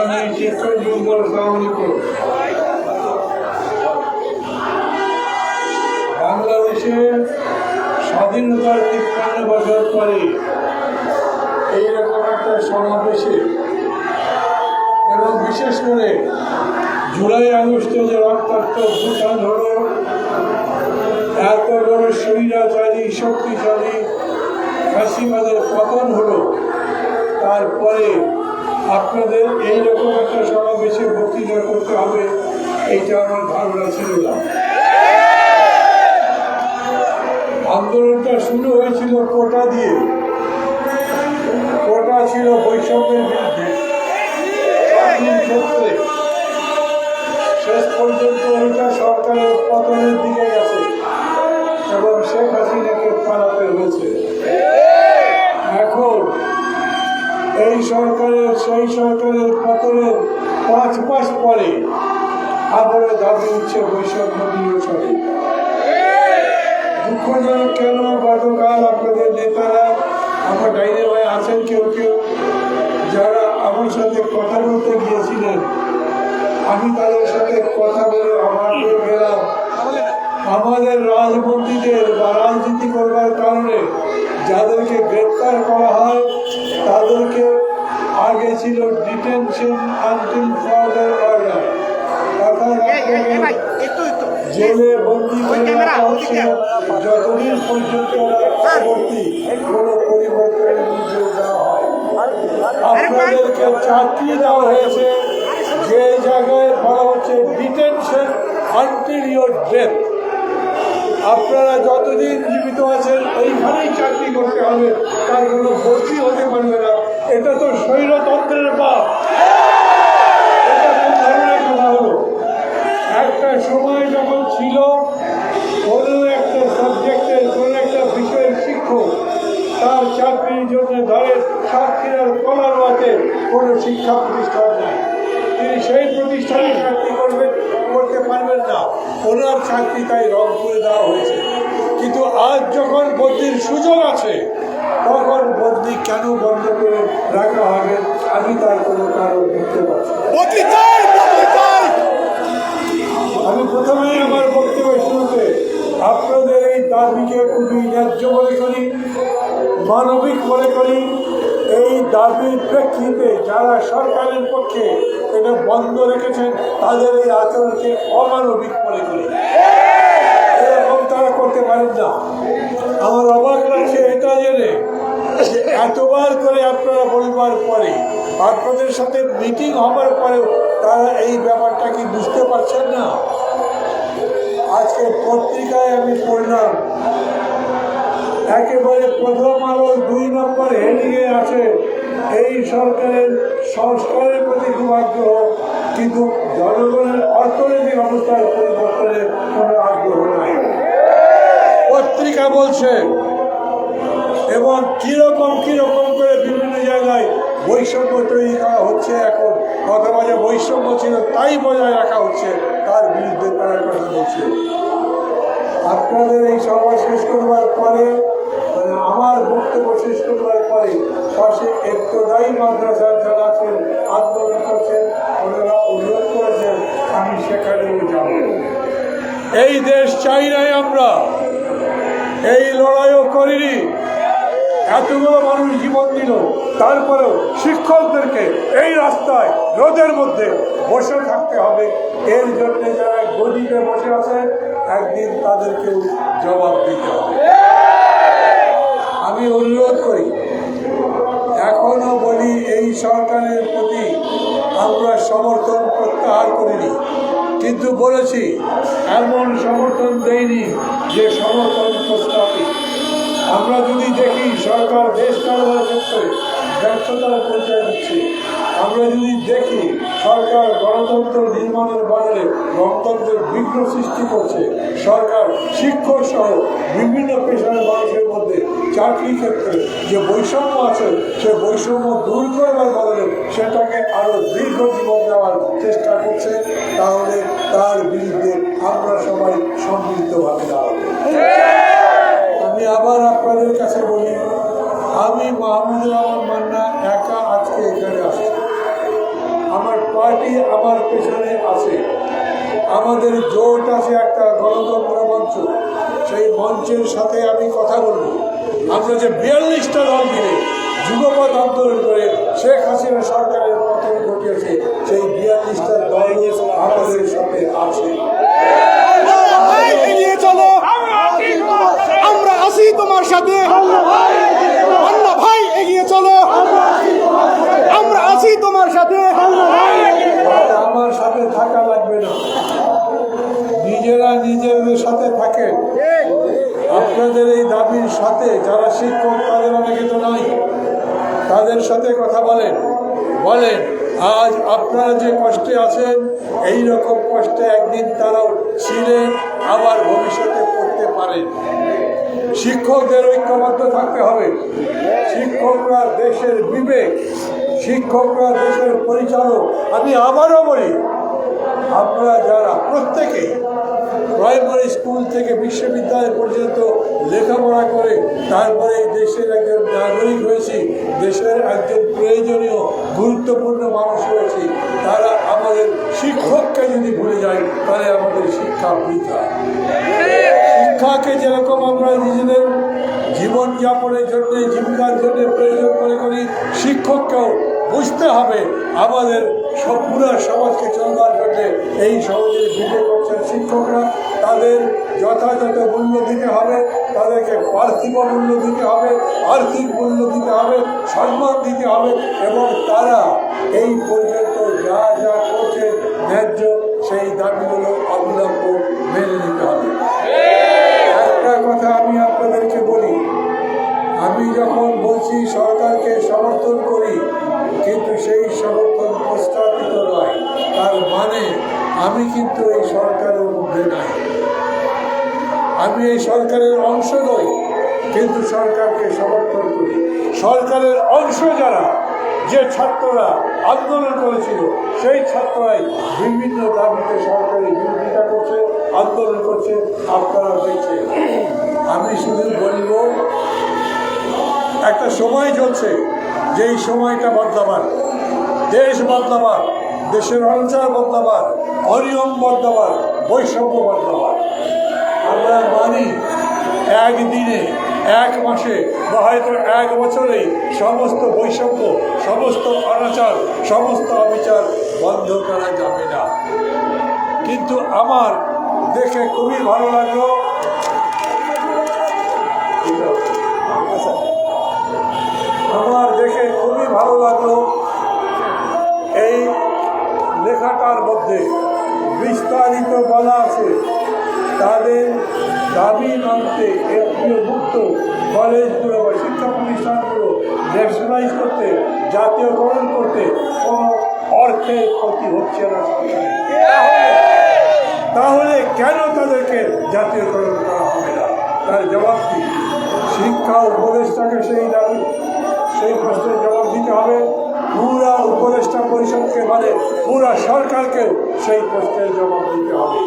আসসালামু বাংলাদেশের স্বাধীনতার তিপ্পান্ন বছর পরে এইরকম একটা সমাবেশে এবং বিশেষ করে জুলাই আগস্টে যে রক্তাক্ত ভূটান হলো এত বড় স্বৈরাচারী, শক্তিশালী ফাঁসিবাদের পতন হলো, তারপরে আপনাদের এইরকম একটা সমাবেশে বক্তৃতা করতে হবে এইটা আমার ধারণা ছিল না। আন্দোলনটা শুরু হয়েছিল কোটা দিয়ে। কোটা ছিল বৈষম্যের বিরুদ্ধে। শেষ পর্যন্ত ওইটা সরকারের পতনের দিকে গেছে এবং শেখ হাসিনাকে পালাতে হয়েছে। এখন এই সরকারের সেই সরকারের পতনের পাঁচ মাস পরে আবারও দাবি উঠছে বৈষম্য নিরসনে দুঃখজনক কেন গতকাল আপনাদের নেতারা, আমার ডাইনে ভাই আছেন কেউ কেউ, যারা আমার সাথে কথা বলতে গিয়েছিলেন, আমি তাদের সাথে কথা বলে আমার গেলাম। আমাদের রাজমন্ত্রীদের বা রাজনীতি করবার কারণে যাদেরকে গ্রেপ্তার করা হয় জেলে বন্দি করে হচ্ছে যতদিন পর্যন্ত পরবর্তী কোনো পরিবর্তনের নির্দেশ দেওয়া হয় আপনাদেরকে চাকরি দেওয়া হয়েছে যে জায়গায় বলা হচ্ছে ডিটেনশন আনটিল ইয়োর ডেথ আপনারা যতদিন জীবিত আছেন ওইখানেই চাকরি করতে হবে তার কোনো ভর্তি হতে পারবে কোনো শিক্ষা প্রতিষ্ঠান নাই। তিনি সেই প্রতিষ্ঠানে চাকরি করবেন করতে পারবেন না। ওনার চাকরি তাই রংপুরে দেওয়া হয়েছে। কিন্তু আজ যখন বদলির সুযোগ আছে তখন বদলি কেন বন্ধ করে রাখা হবে আমি তার কোনো কারণ দেখতে পাচ্ছি বদলি চাই আমি প্রথমেই আমার বক্তব্য শুরুতে আপনাদের এই দাবিকে খুবই ন্যায্য মনে করি মানবিক মনে করি এই দাবির প্রেক্ষিতে যারা সরকারের পক্ষে এটা বন্ধ রেখেছেন, তাদের এই আচরণকে অমানবিক মনে করি। এরকম তারা করতে পারেন না। আমার অবাক লাগছে এটা জেনে এতবার করে আপনারা বলবার পরে, আপনাদের সাথে মিটিং হবার পরেও তারা এই ব্যাপারটা কি বুঝতে পারছেন না? আজকে পত্রিকায় আমি পড়লাম একেবারে প্রথম আলো দুই নম্বর হেডিংয়ে আছে এই সরকারের সংস্কারের প্রতি খুব আগ্রহ কিন্তু জনগণের অর্থনৈতিক অবস্থার পরিবর্তনের কোনো আগ্রহ নাই। পত্রিকা বলছে, এবং কীরকম কীরকম করে বিভিন্ন জায়গায় বৈষম্য তৈরি করা হচ্ছে এখন, অথবা যে বৈষম্য ছিল তাই বজায় রাখা হচ্ছে, তার বিরুদ্ধে তারা কথা বলছে। আপনাদের এই সভা শেষ করবার পরে মানে আমার বক্তব্য শেষ করবার পরে পাশে একটুদায়ী মাদ্রাসার যারা আছেন আন্দোলন করছেন, ওনারা অনুরোধ করেছেন, আমি সেখানেও যাব। এই দেশ চাই নাই আমরা। এই লড়াইও করিনি। এতগুলো মানুষ জীবন দিল। তারপরেও শিক্ষকদেরকে এই রাস্তায়, রোদের মধ্যে বসে থাকতে হবে। এর জন্য যারা গদিতে বসে আছে, একদিন তাদেরকেও জবাব দিতে হবে। আমি অনুরোধ করি, এখনও বলি এই সরকারের প্রতি আমরা সমর্থন প্রত্যাহার করিনি। কিন্তু বলেছি, এমন সমর্থন দেয়নি যে সমর্থন প্রস্তাবিত আমরা যদি দেখি সরকার দেশ কারবার ক্ষেত্রে ব্যর্থতার পরিচয় দিচ্ছে আমরা যদি দেখি সরকার গণতন্ত্র নির্মাণের বাজারে গণতন্ত্রের বিঘ্ন সৃষ্টি করছে, সরকার শিক্ষক সহ বিভিন্ন পেশার মানুষের চাকরি ক্ষেত্রে যে বৈষম্য আছে সে বৈষম্য দূর করবার বদলে সেটাকে আরও দীর্ঘ জীবন দেওয়ার চেষ্টা করছে, তাহলে তার বিরুদ্ধে আমরা সবাই সম্মিলিতভাবে দাঁড়াবো। আমি আবার আপনাদের কাছে বলি, আমি মাহমুদুর রহমান মান্না একা আজকে এখানে আসছি। আমার পার্টি আমার পেছনে আছে। আমাদের জোট আছে একটা গণতন্ত্র মঞ্চ। সেই মঞ্চের সাথে আমি কথা বলব। আমরা যে বিয়াল্লিশটা দল মিলে যুগপথ আন্দোলন করে শেখ হাসিনা সরকারের পতন ঘটিয়েছে, সেই বিয়াল্লিশটা দল আমাদের সাথে আছে। আমরা আছি তোমার সাথে। ভাই এগিয়ে চলো আমরা আছি তোমার সাথে আর আমার সাথে থাকা লাগবে না নিজেরা নিজেদের সাথে থাকেন আপনাদের এই দাবির সাথে যারা শিক্ষক তাদের অনেকে তো নাই তাদের সাথে কথা বলেন। বলেন, আজ আপনারা যে কষ্টে আছেন এই রকম কষ্টে একদিন তারাও ছিলেন আবার ভবিষ্যতে পড়তে পারেন। শিক্ষকদের ঐক্যবদ্ধ থাকতে হবে। শিক্ষকরা দেশের বিবেক, শিক্ষকরা দেশের পরিচালক। আমি আবারও বলি, আপনারা যারা প্রত্যেকেই প্রাইমারি স্কুল থেকে বিশ্ববিদ্যালয় পর্যন্ত লেখাপড়া করে তারপরে দেশের একজন নাগরিক হয়েছি, দেশের একজন প্রয়োজনীয়, গুরুত্বপূর্ণ মানুষ হয়েছি। তারা আমাদের শিক্ষককে যদি ভুলে যায়, তাহলে আমাদের শিক্ষা বৃথা। শিক্ষাকে যেরকম আমরা নিজেদের জীবনযাপনের জন্য, জীবিকার জন্য প্রয়োজন মনে করি, শিক্ষককেও বুঝতে হবে, আমাদের সব পুরা সমাজকে চলবার জন্য এই সমাজের বিবেক করছেন শিক্ষকরা তাদের যথাযথ মূল্য দিতে হবে, তাদেরকে পার্থিব মূল্য দিতে হবে, আর্থিক মূল্য দিতে হবে, সম্মান দিতে হবে এবং তারা এই পর্যন্ত যা যা করছে ন্যায্য সেই দাবিগুলো অবিলম্ব মেনে নিতে হবে। একটা কথা আমি আপনাদেরকে বলি, আমি যখন বলছি সরকারকে সমর্থন করি, কিন্তু সেই সমর্থন প্রস্তাবিত নয় তার মানে আমি কিন্তু এই সরকারের মধ্যে নাই। আমি এই সরকারের অংশ নই, কিন্তু সরকারকে সমর্থন করি। সরকারের অংশ যারা, যে ছাত্ররা আন্দোলন করেছিল, সেই ছাত্ররাই বিভিন্ন দাবিতে সরকারের বিরোধিতা করছে, আন্দোলন করছে আপনারা দেখছেন। আমি শুধু বলব, একটা সময় চলছে, যেই সময়টা বদলাবার দেশ বদলাবার দেশের অঞ্চল বদলাবার অনিয়ম বদলাবার বৈষম্য বদলাবার আমরা মানি, একদিনে, এক মাসে, বা হয়তো এক বছরেই সমস্ত বৈষম্য, সমস্ত অনাচার, সমস্ত অবিচার বন্ধ করা যাবে না। কিন্তু আমার দেখে খুবই ভালো লাগল। আমার দেখে খুবই ভালো লাগল। লেখাটার মধ্যে বিস্তারিত বলা আছে। তাদের দাবি মানতে মুক্ত কলেজগুলো বা শিক্ষা প্রতিষ্ঠানগুলো ন্যাশনালাইজ করতে, জাতীয়করণ করতে কোনো অর্থের ক্ষতি হচ্ছে না। তাহলে কেন তাদেরকে জাতীয়করণ করা হবে না? তার জবাব কি? শিক্ষা উপদেষ্টাকে সেই দাবি, সেই প্রশ্নের জবাব দিতে হবে। পুরা উপদেষ্টা পরিষদকে মানে পুরা সরকারকেও সেই প্রশ্নের জবাব দিতে হবে।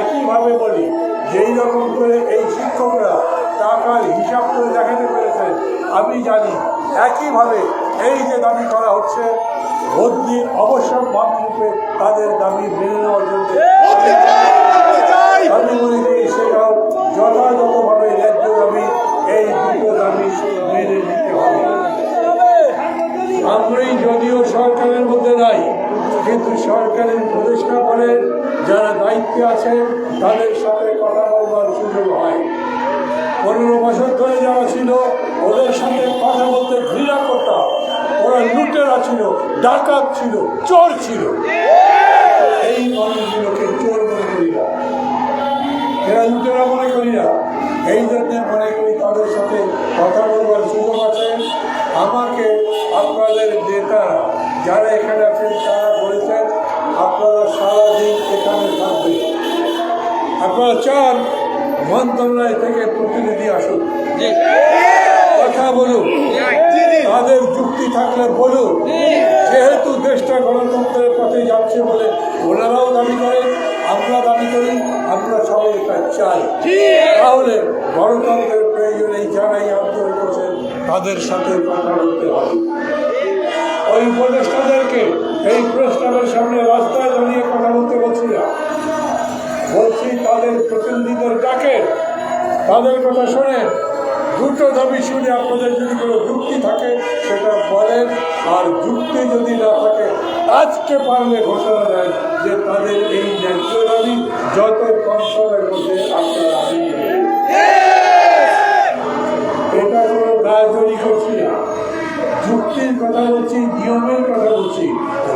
একইভাবে বলি যেই রকম করে এই শিক্ষকরা টাকার হিসাব করে দেখাতে পেরেছেন আমি জানি একইভাবে এই যে দাবি করা হচ্ছে বদলি অবসর রূপে তাদের দাবি মেনে নেওয়ার জন্য আমি মনে করি সেটাও যথাযথভাবে ন্যায্য দাবি এই দুটো দাবি মেনে নিতে হবে। আমরাই যদিও সরকারের মধ্যে নাই কিন্তু সরকারের প্রতিষ্ঠা করে, যারা দায়িত্বে আছে তাদের সাথে কথা বলবার সুযোগ হয়। পনেরো বছর ধরে যারা ছিল, ওদের সাথে কথা বলতে ঘৃণা করতাম। ওরা লুটেরা ছিল, ডাকাত ছিল, চোর ছিল। এই মানুষগুলোকে চোর মনে করি না। এরা লুটেরা মনে করি না। এই জন্যে মনে করি তাদের সাথে কথা বলবার সুযোগ আছে। আমাকে আপনাদের নেতারা যারা এখানে আছেন, তারা আপনারা চান মন্ত্রণালয় থেকে প্রতিনিধি আসুন। কথা বলুন। তাদের যুক্তি থাকলে বলুন। যেহেতু দেশটা গণতন্ত্রের পথে যাচ্ছে বলে ওনারাও দাবি করেন আমরা দাবি করি আমরা সবাই এটা চাই। তাহলে গণতন্ত্রের প্রয়োজনে যারাই আন্দোলন করছেন তাদের সাথে কথা বলতে হবে। ওই উপদেষ্টাদেরকে এই প্রস্তাবের সামনে রাস্তায় দাঁড়িয়ে কথা বলতে বলছি না। বলছি, তাদের প্রতিনিধিদের ডাকে তাদের কথা শুনে দুটো দাবি শুনে আপনাদের যদি কোনো যুক্তি থাকে, সেটা বলেন। আর যুক্তি যদি না থাকে, আজকে পারলে ঘোষণা দেন যে তাদের এই ন্যায্য দাবি যত কম সময়ের মধ্যে আপনারা এটা কোনো দায় তৈরি করছি না। যুক্তির কথা বলছি, নিয়মের কথা বলছি।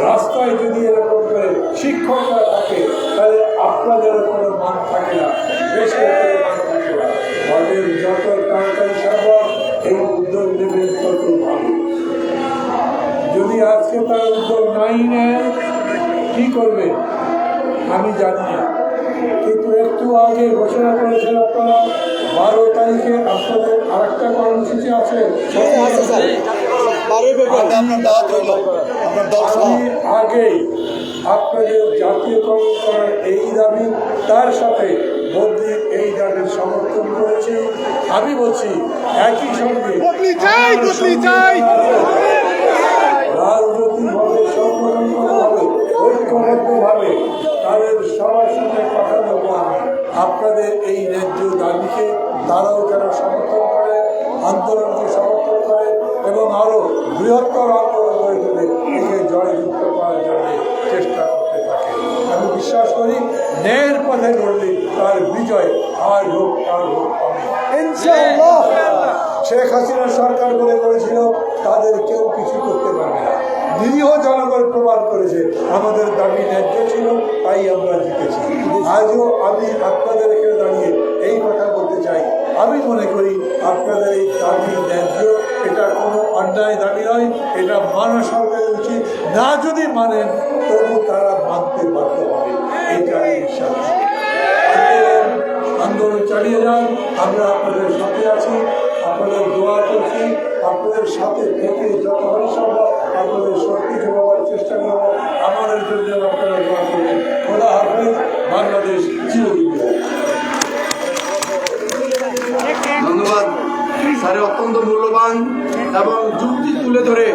রাস্তায় যদি এরকম করবে? আমি জানি না। কিন্তু একটু আগে ঘোষণা করেছেন আপনারা বারো তারিখে আপনাদের আর একটা কর্মসূচি আছে আমি আগেই আপনাদের জাতীয়করণ করার এই দাবি তার সাথে বদলির এই দাবির সমর্থন করেছি। আমি বলছি একই সঙ্গে বদলি চাই, বদলি চাই। ঐক্যবদ্ধভাবে তাদের সবার সাথে কথা বলব আপনাদের এই ন্যায্য দাবিকে তারাও যেন সমর্থন করে আন্দোলনকে সমর্থন করে এবং আরও বৃহত্তর আন্দোলন গড়ে তুলে একে জয়যুক্ত করার জন্য চেষ্টা করতে থাকে। আমি বিশ্বাস করি ন্যায়ের পথে লড়লে তার বিজয় আর হোক আর হোক শেখ হাসিনা সরকার বলে করেছিল প্রমাণ করেছে, আমাদের দাবি ন্যায্য ছিল, তাই আমরা জিতেছি। আজও আমি আপনাদের এখানে দাঁড়িয়ে এই কথা বলতে চাই। আমি মনে করি আপনাদের এই দাবি ন্যায্য, এটা কোনো অন্যায় দাবি নয়, এটা মানা সরকারের উচিত। না যদি মানেন, তবু তারা মানতে বাধ্য হবে। আমি বিশ্বাস। আন্দোলন চালিয়ে যান, আমরা আপনাদের সাথে আছি, আপনাদের দোয়া করছি, আপনাদের সাথে থেকে যতখানি সম্ভব আপনাদের শক্তি জোগাবার চেষ্টা করব। আমাদের জন্য আপনারা দোয়া করবেন। খোদা হাফিজ, বাংলাদেশ চিরদিন ধন্যবাদ। স্যার অত্যন্ত মূল্যবান এবং যুক্তি তুলে ধরে